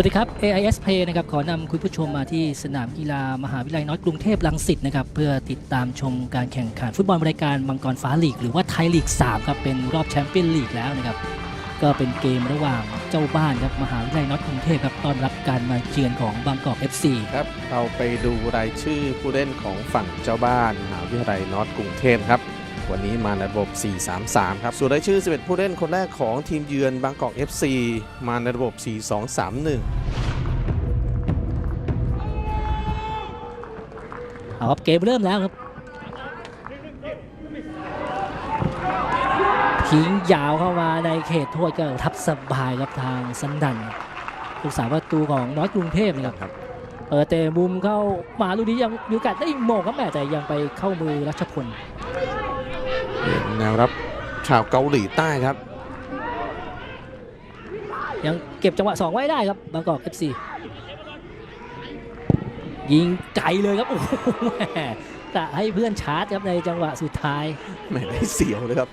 วัสดีครับ AIS Play นะครับขอนำคุณผู้ชมมาที่สนามกีฬามหาวิทยาลัยน็อตกรุงเทพรังสิตนะครับเพื่อติดตามชมการแข่งขันฟุตบอลรายการมังกรฟ้าลีก หรือว่าไทยลีก3ครับเป็นรอบแชมเปี้ยนลีกแล้วนะครับก็เป็นเกมระหว่างเจ้าบ้านครับมหาวิทยาลัยน็อตกรุงเทพครับต้อนรับการมาเยือนของบางกอก FC ครับเราไปดูรายชื่อผู้เล่นของฝั่งเจ้าบ้านมหาวิทยาลัยนอร์ทกรุงเทพครับ วันนี้มาในระบบ 4-3-3 ครับ ส่วนรายชื่อ 11 ผู้เล่นคนแรกของทีมเยือนบางกอก FC มาในระบบ 4-2-3-1เอาครับเกมเริ่มแล้วครับทิ้งยาวเข้ามาในเขตโทษก็ทับสบายครับทางสันดันผู้สาประตูของน้อยกรุงเทพนะครับครับเออเตะมุมเข้ามาลูกนี้ยังมีโอกาสได้โมงครับแม่แต่ยังไปเข้ามือรัชพล แนวรับชาวเกาหลีใต้ครับ ยังเก็บจังหวะ 2 ไว้ได้ครับบางกอก FC ยิงไกลเลยครับโอ้โหแม่กะให้เพื่อนชาร์จครับในจังหวะสุดท้ายไม่ได้เสียวเลยครับ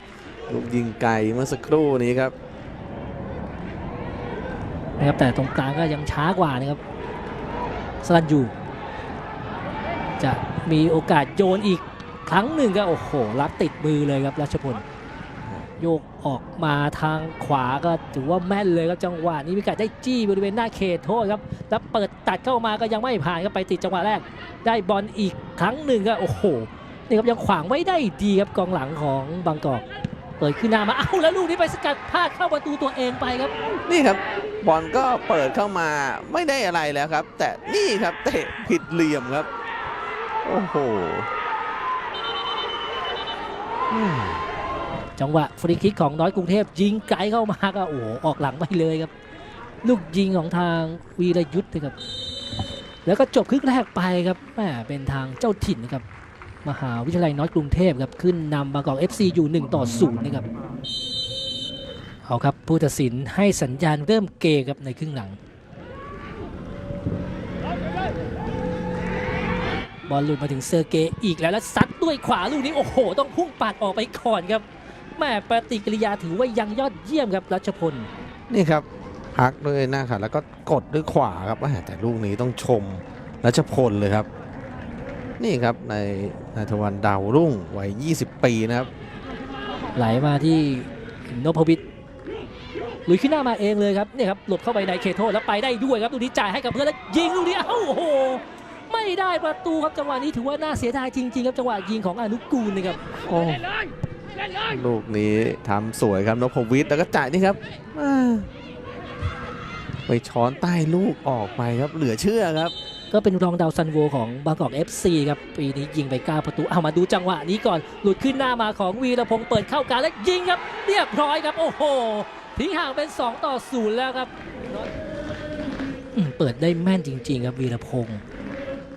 ลูกยิงไกลเมื่อสักครู่นี้ครับนะครับแต่ตรงกลางก็ยังช้ากว่านะครับสลันยูจะมีโอกาสโยนอีก ครั้งหนึ่งก็โอ้โหรับติดมือเลยครับรัชพลโยกออกมาทางขวาก็ถือว่าแม่นเลยครับจังหวะนี้มีกาสได้จี้บริเวณหน้าเขตโทษครับแล้วเปิดตัดเข้ามาก็ยังไม่ผ่านครับไปติดจังหวะแรก ได้บอลอีกครั้งหนึ่งก็โอ้โหนี่ครับยังขวางไว้ได้ดีครับกองหลังของบางกอกเปิดขึ้นหน้ามาเอ้าแล้วลูกนี้ไปสกัดพลาดเข้าประตูตัวเองไปครับ นี่ครับบอลก็เปิดเข้ามาไม่ได้อะไรแล้วครับ แต่นี่ครับเตะผิดเหลี่ยมครับ โอ้โห จังหวะฟรีคิกของน้อยกรุงเทพยิงไกลเข้ามาก็โอ้ออกหลังไปเลยครับ ลูกยิงของทางวีรยุทธ์นะครับ แล้วก็จบครึ่งแรกไปครับแหมเป็นทางเจ้าถิ่นนะครับมหาวิทยาลัยน้อยกรุงเทพครับขึ้นนำบางกอก FC อยู่ 1 ต่อ0นะครับเอาครับผู้ตัดสินให้สัญญาณเริ่มเกมครับในครึ่งหลัง บอลหลุดมาถึงเซอร์เกย์อีกแล้วแล้วซัดด้วยขวาลูกนี้โอ้โห ต้องพุ่งปัดออกไปก่อนครับแม่ปฏิกิริยาถือว่ายังยอดเยี่ยมครับรัชพลนี่ครับพักด้วยหน้าขาแล้วก็กดด้วยขวาครับแหม่แต่ลูกนี้ต้องชมรัชพลเลยครับ นี่ครับในนายทวันดาวรุ่งวัย 20 ปีนะครับ ไหลมาที่นพวิทย์ลุยขึ้นหน้ามาเองเลยครับเนี่ยครับหลบเข้าไปในเขตโทษแล้วไปได้ด้วยครับลูกนี้จ่ายให้กับเพื่อนแล้วยิงลูกนี้เอ้าโอ้โห ไม่ได้ประตูครับจังหวะนี้ถือว่าน่าเสียดายจริงๆครับจังหวะยิงของอนุกูลนะครับโอ้ลูกนี้ทำสวยครับนพวิทย์แล้วก็จ่ายนี่ครับอ่าไปช้อนใต้ลูกออกไปครับเหลือเชื่อครับ ก็เป็นรองดาวซันโวของบางกอก FC ครับปีนี้ยิงไป9ประตูเอามาดูจังหวะนี้ก่อนหลุดขึ้นหน้ามาของวีรพงศ์เปิดเข้ากลางแล้วยิงครับเรียบร้อยครับโอ้โหทิ้งห่างเป็น 2 ต่อ 0 แล้วครับอืมเปิดได้แม่นจริง ๆ ครับวีรพงศ์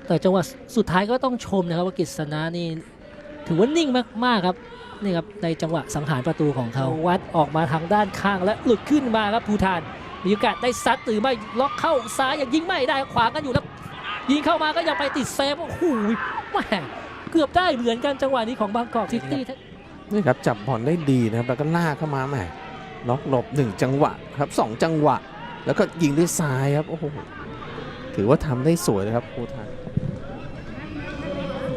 แต่จังหวะสุดท้ายก็ต้องชมนะครับว่ากฤษณะนี่ถือว่านิ่งมากๆครับนี่ครับในจังหวะสังหารประตูของเขาวัดออกมาทางด้านข้างและหลุดขึ้นมาครับภูทานมีโอกาสได้ซัดหรือไม่ล็อกเข้าซ้ายยังยิงไม่ได้ขวางกันอยู่แล้วยิงเข้ามาก็ยังไปติดเซฟโอ้โหแหม่เกือบได้เหมือนกันจังหวะนี้ของบางกอกซิตี้นี่ครับจับบอลได้ดีนะครับแล้วก็ลากเข้ามาแหมล็อกหลบหนึ่งจังหวะครับสองจังหวะ แล้วก็ยิงด้วยซ้ายครับโอ้โหถือว่าทำได้สวยเลยครับภูทาน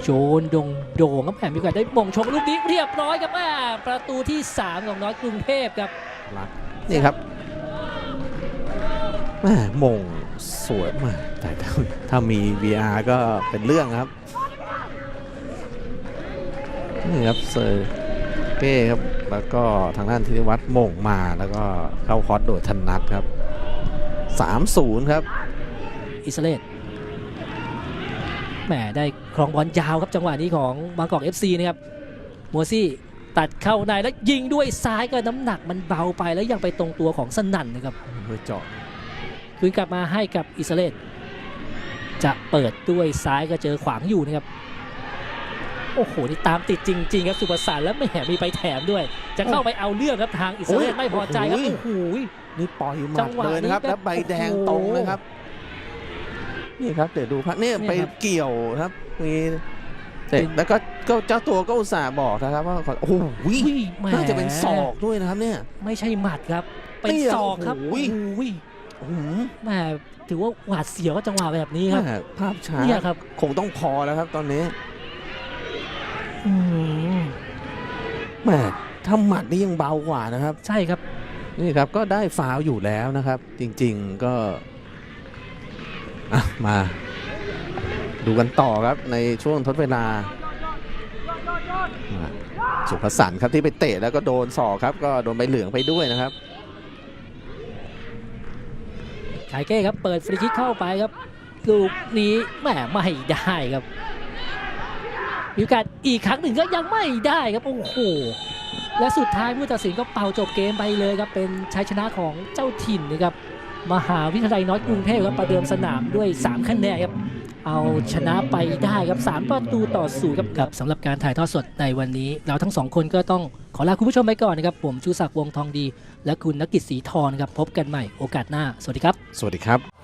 โจนดงโด่งครับแหมมีโอกาสได้มงชงลูกนี้เรียบร้อยครับแหมประตูที่ 3 ของน้อยกรุงเทพครับรักนี่ครับแหมมงสวยมากแต่ถ้าถ้ามี VR ก็เป็นเรื่องครับนี่ครับเซอร์เก้ครับแล้วก็ทางด้านธิติวัฒน์มงมาแล้วก็เข้าคอร์สโดยธนัทครับ 3-0 ครับ อิสราเอลแหมได้ครองบอลยาวครับจังหวะนี้ของบางกอก FC นะครับมัวซี่ตัดเข้าในแล้วยิงด้วยซ้ายก็น้ำหนักมันเบาไปแล้วยังไปตรงตัวของสนั่นนะครับเพื่อเจาะคืนกลับมาให้กับอิสราเอลจะเปิดด้วยซ้ายก็เจอขวางอยู่นะครับโอ้โห นี่ตามติดจริง ๆ ครับสุภสารแล้วไม่แหมมีไปแถมด้วย จะเข้าไปเอาเรื่องครับทางอิสราเอลไม่พอใจครับโอ้โหนี่ปล่อยหจัมัดงหวะเลยนะครับนี้แบบแล้วใบแดงโอ้โหตรงนะครับ นี่ครับเดี๋ยวดูพักนี่เนี่ยไปครับ เกี่ยวครับมีแต่แล้วก็ก็เจ้าตัวก็อุตส่าห์บอกนะครับว่าขอโอ้โหอุ้ยแหมน่าจะเป็นศอกด้วยนะครับเนี่ย ไม่ใช่หมัดครับ เป็นเนี่ยศอกครับโอ้โอ้โหโหอื้อหือแหม่ถือว่าหวาดเสียวกับจังหวะแบบนี้ครับแม่ภาพช้าเนี่ยครับคงต้องพอแล้วครับตอนนี้อืมแหม่ถ้าหมัดนี่ยังเบากว่านะครับ ใช่ครับ นี่ครับก็ได้ฟาวล์อยู่แล้วนะครับ จริงๆก็อะ มาดูกันต่อครับในช่วงทดเวลาสุภสันครับที่ไปเตะแล้วก็โดนศอกครับ ก็โดนใบเหลืองไปด้วยนะครับไคเก้ครับเปิดฟรีคิกเข้าไปครับลูกนี้แหมไม่ได้ครับมีโอกาสอีกครั้งหนึ่งก็ยังไม่ได้ครับโอ้โหและสุดท้ายผู้ตัดสินก็เป่าจบเกมไปเลยครับเป็นชัยชนะของเจ้าถิ่นนะครับ มหาวิทยาลัยน็อตกรุงเทพครับประเดิมสนามด้วย 3 คะแนนครับเอาชนะไปได้ครับ3ประตูต่อศูนย์ครับครับสำหรับการถ่ายทอดสดในวันนี้ เราทั้งสองคนก็ต้องขอลาคุณผู้ชมไปก่อนนะครับ ผมชูศักดิ์วงศ์ทองดี และคุณนกิจศรีทรครับพบกันใหม่โอกาสหน้า สวัสดีครับ สวัสดีครับ